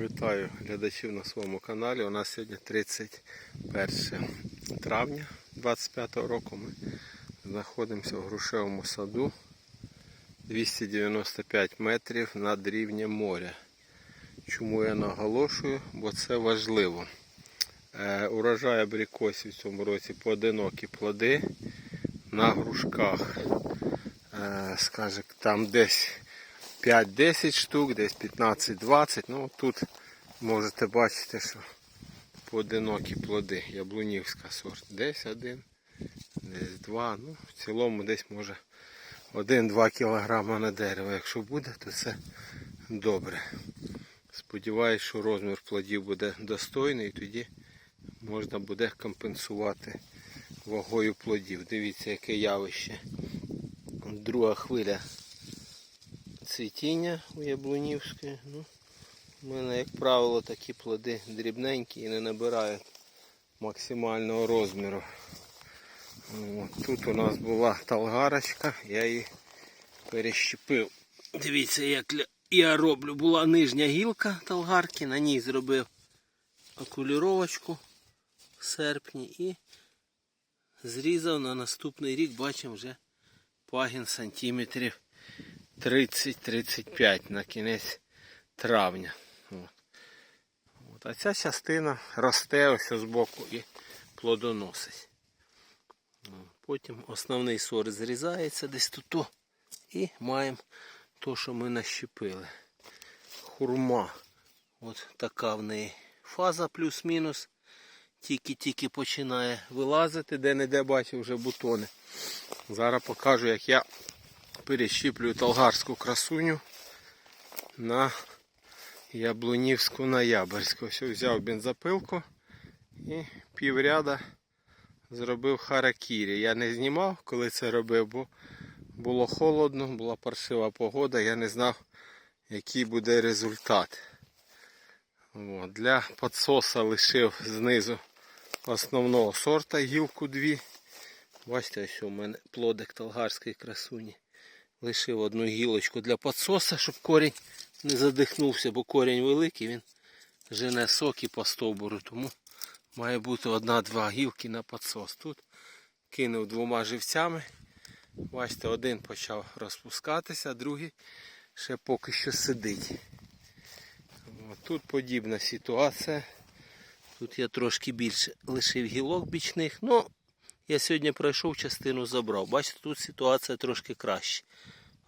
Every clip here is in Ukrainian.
Вітаю глядачів на своєму каналі. У нас сьогодні 31 травня 25 року. Ми знаходимося в грушевому саду 295 метрів над рівнем моря. Чому я наголошую? Бо це важливо. Е, урожай абрикосів в цьому році поодинокі плоди на грушках. Е, скаже, там десь 5-10 штук, десь 15-20. Ну тут можете бачити, що поодинокі плоди. Яблунівська сорт. Десь один, десь два. Ну, в цілому десь може 1-2 кг на дерево. Якщо буде, то це добре. Сподіваюсь, що розмір плодів буде достойний і тоді можна буде компенсувати вагою плодів. Дивіться, яке явище. Друга хвиля цвітіння у Яблунівської. Ну, у мене, як правило, такі плоди дрібненькі і не набирають максимального розміру. От, тут у нас була талгарочка, я її перещепив. Дивіться, як я роблю. Була нижня гілка талгарки, на ній зробив окуліровочку в серпні і зрізав на наступний рік, бачимо вже пагін сантиметрів 30-35 на кінець травня. От. А ця частина росте ось боку і плодоносить. Потім основний сорт зрізається десь тут і маємо то, що ми нащепили. Хурма. От така в неї фаза плюс-мінус. Тільки-тільки починає вилазити, де-не-де бачив вже бутони. Зараз покажу, як я перещіплюю талгарську красуню на яблунівську ноябрьську. Ось взяв бензопилку і півряда зробив харакірі. Я не знімав, коли це робив, бо було холодно, була паршива погода, я не знав, який буде результат. От. Для підсоса лишив знизу основного сорта гілку дві. Бачите, ось у мене плодик талгарської красуні. Лишив одну гілочку для підсоса, щоб корінь не задихнувся, бо корінь великий, він жене соки по стовбуру, тому має бути одна-два гілки на підсос. Тут кинув двома живцями. Бачите, один почав розпускатися, другий ще поки що сидить. Тут подібна ситуація. Тут я трошки більше лишив гілок бічних. Ну, я сьогодні пройшов, частину забрав. Бачите, тут ситуація трошки краще.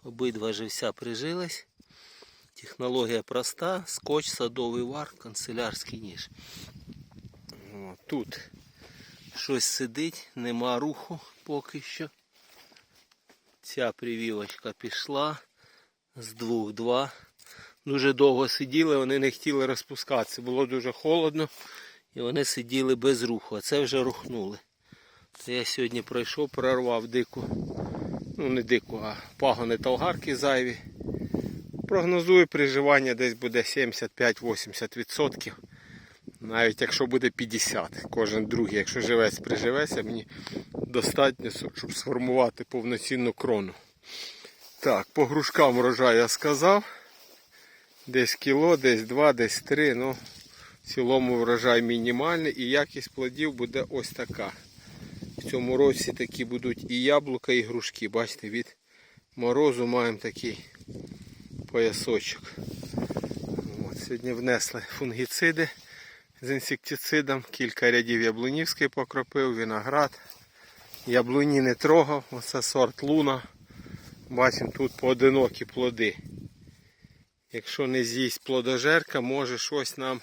Обидва живця прижились. Технологія проста. Скотч, садовий вар, канцелярський ніж. Тут щось сидить, нема руху поки що. Ця привівочка пішла з двох два. Дуже довго сиділи, вони не хотіли розпускатися. Було дуже холодно і вони сиділи без руху, а це вже рухнули. Це я сьогодні пройшов, прорвав дику, ну не дику, а пагони талгарки зайві. Прогнозую, приживання десь буде 75-80%. Навіть якщо буде 50, кожен другий, якщо живець приживеться, мені достатньо, щоб сформувати повноцінну крону. Так, по грушкам врожай я сказав. Десь кіло, десь два, десь три. Ну, в цілому врожай мінімальний і якість плодів буде ось така. В цьому році такі будуть і яблука, і грушки. Бачите, від морозу маємо такий поясочок. От, сьогодні внесли фунгіциди з інсектицидом. Кілька рядів яблунівської покропив, виноград. Яблуні не трогав, оце сорт луна. Бачимо тут поодинокі плоди. Якщо не з'їсть плодожерка, може щось нам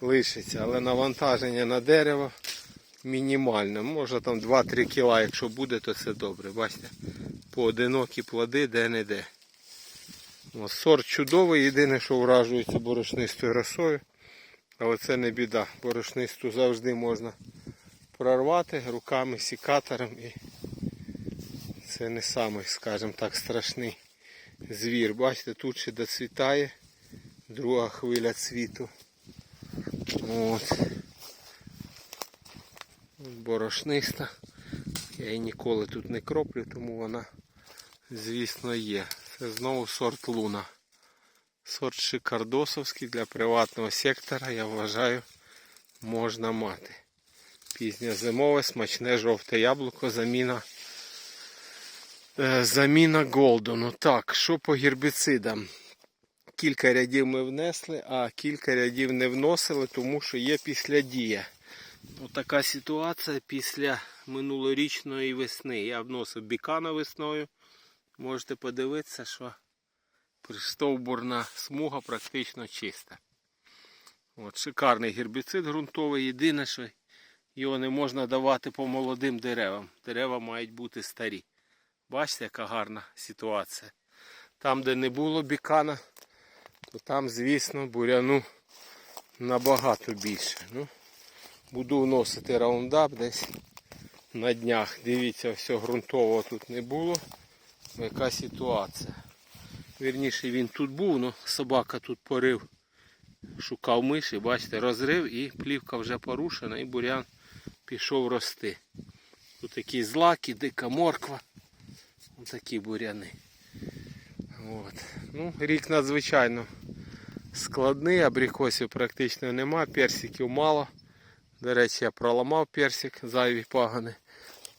лишиться. Але навантаження на дерево мінімальне. Може там 2-3 кіла, якщо буде, то це добре. Бачите, поодинокі плоди де-не-де. Сорт чудовий, єдине, що вражується борошнистою росою. Але це не біда. Борошнисту завжди можна прорвати руками, сікатором. І це не самий, скажімо так, страшний звір. Бачите, тут ще доцвітає друга хвиля цвіту. От. Борошниста. Я її ніколи тут не кроплю, тому вона, звісно, є. Це знову сорт луна. Сорт шикардосовський для приватного сектора, я вважаю, можна мати. Пізнє зимове, смачне жовте яблуко, заміна, е, заміна голдену. Так, що по гербіцидам? Кілька рядів ми внесли, а кілька рядів не вносили, тому що є післядія. Отака ситуація після минулорічної весни. Я вносив бікана весною. Можете подивитися, що пристовбурна смуга практично чиста. От, шикарний гербіцид ґрунтовий. Єдине, що його не можна давати по молодим деревам. Дерева мають бути старі. Бачите, яка гарна ситуація. Там, де не було бікана, то там, звісно, буряну набагато більше. Ну, буду вносити раундап десь на днях. Дивіться, все ґрунтового тут не було. Яка ситуація. Вірніше він тут був, але собака тут порив, шукав миші, бачите, розрив і плівка вже порушена, і бурян пішов рости. Тут такі злаки, дика морква. Ось такі буряни. От. Ну, рік надзвичайно складний, абрикосів практично нема, персиків мало. До речі, я проламав персик, зайві пагани.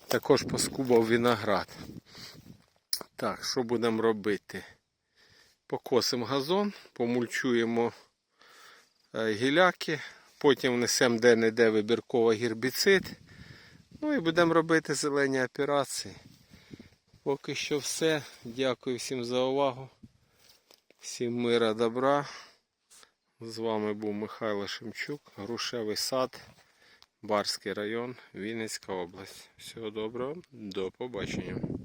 Також поскубав виноград. Так, що будемо робити? Покосимо газон, помульчуємо е, гіляки, потім внесемо де-не-де вибірково гербіцид. Ну і будемо робити зелені операції. Поки що все. Дякую всім за увагу. Всім мира, добра. З вами був Михайло Шемчук, Грушевий сад, Барський район, Вінницька область. Всього доброго, до побачення.